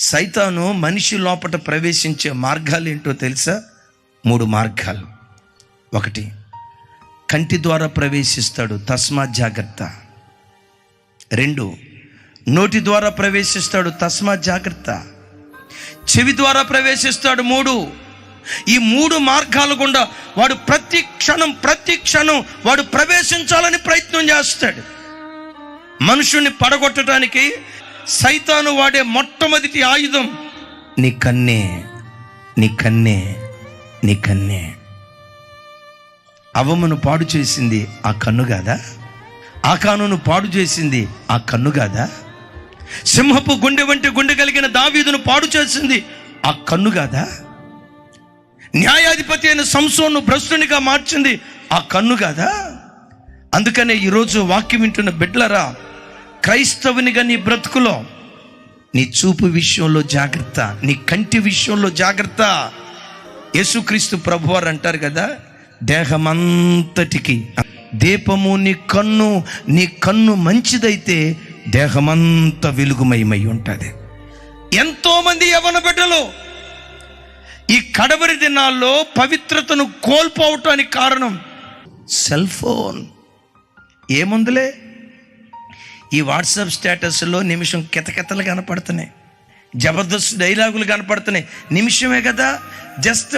సైతాను మనిషి లోపట ప్రవేశించే మార్గాలు ఏంటో తెలుసా? మూడు మార్గాలు. ఒకటి కంటి ద్వారా ప్రవేశిస్తాడు తస్మా జాగ్రత్త. రెండు నోటి ద్వారా ప్రవేశిస్తాడు తస్మా జాగ్రత్త. చెవి ద్వారా ప్రవేశిస్తాడు మూడు. ఈ మూడు మార్గాలు గుండా వాడు ప్రతి క్షణం ప్రతి క్షణం వాడు ప్రవేశించాలని ప్రయత్నం చేస్తాడు. మనుషుణ్ణి పడగొట్టడానికి సైతాను వాడే మొట్టమొదటి ఆయుధం. నీ కన్నే నీ కన్నే నీ కన్నే. అవమను పాడు చేసింది ఆ కన్ను కాదా? ఆ కానును పాడు చేసింది ఆ కన్ను కాదా? సింహపు గుండె వంటి గుండె కలిగిన దావీదును పాడు చేసింది ఆ కన్ను కాదా? న్యాయాధిపతి అయిన సంసోను భ్రష్టునిగా మార్చింది ఆ కన్ను కాదా? అందుకనే ఈరోజు వాక్యం వింటున్న బిడ్లరా క్రైస్తవునిగా నీ బ్రతుకులో నీ చూపు విషయంలో జాగ్రత్త నీ కంటి విషయంలో జాగ్రత్త. యేసుక్రీస్తు ప్రభువారు అంటారు కదా దేహమంతటికి దీపము నీ కన్ను నీ కన్ను మంచిదైతే దేహమంతా వెలుగుమయమై ఉంటుంది. ఎంతోమంది యవన బిడ్డలు ఈ కడవరి దినాల్లో పవిత్రతను కోల్పోవటానికి కారణం సెల్ ఫోన్. ఏముందిలే? ఈ వాట్సాప్ స్టేటస్లో నిమిషం కితకితలు కనపడుతున్నాయి. జబర్దస్త్ డైలాగులు కనపడుతున్నాయి. నిమిషమే కదా జస్ట్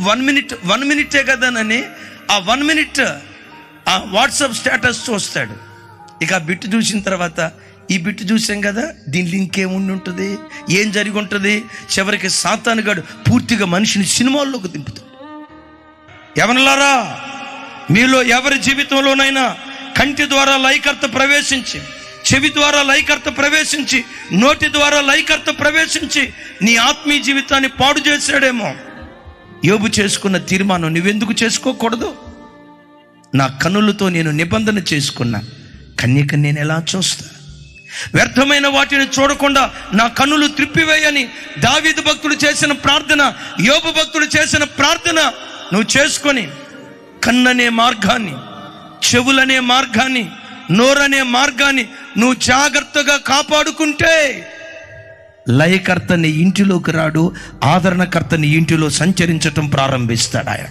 వన్ మినిట్ వన్ మినిటే కదానని ఆ వన్ మినిట్ ఆ వాట్సాప్ స్టేటస్ చూస్తాడు. ఇక ఆ బిట్టు చూసిన తర్వాత ఈ బిట్టు చూసాం కదా దీనిలో ఇంకేముండి ఉంటుంది? ఏం జరిగి ఉంటుంది? చివరికి సాతానుగాడు పూర్తిగా మనిషిని సినిమాల్లోకి దింపుతాడు. ఎవరిలారా? మీలో ఎవరి జీవితంలోనైనా కంటి ద్వారా లైకర్త ప్రవేశించి చెవి ద్వారా లైకర్త ప్రవేశించి నోటి ద్వారా లైకర్త ప్రవేశించి నీ ఆత్మీయ జీవితాన్ని పాడు చేశాడేమో. యోబు చేసుకున్న తీర్మానం నువ్వెందుకు చేసుకోకూడదు? నా కన్నులతో నేను నిబంధన చేసుకున్నా. కన్యక నేను ఎలా చూస్తా? వ్యర్థమైన వాటిని చూడకుండా నా కన్నులు త్రిప్పివేయని దావీదు భక్తుడు చేసిన ప్రార్థన యోబు భక్తుడు చేసిన ప్రార్థన నువ్వు చేసుకొని కన్ననే మార్గాన్ని చెవులనే మార్గాన్ని నోరనే మార్గాన్ని నువ్వు జాగ్రత్తగా కాపాడుకుంటే లయకర్త నీ ఇంటిలోకి రాడు ఆదరణకర్త నీ ఇంటిలో సంచరించటం ప్రారంభిస్తాడు ఆయన.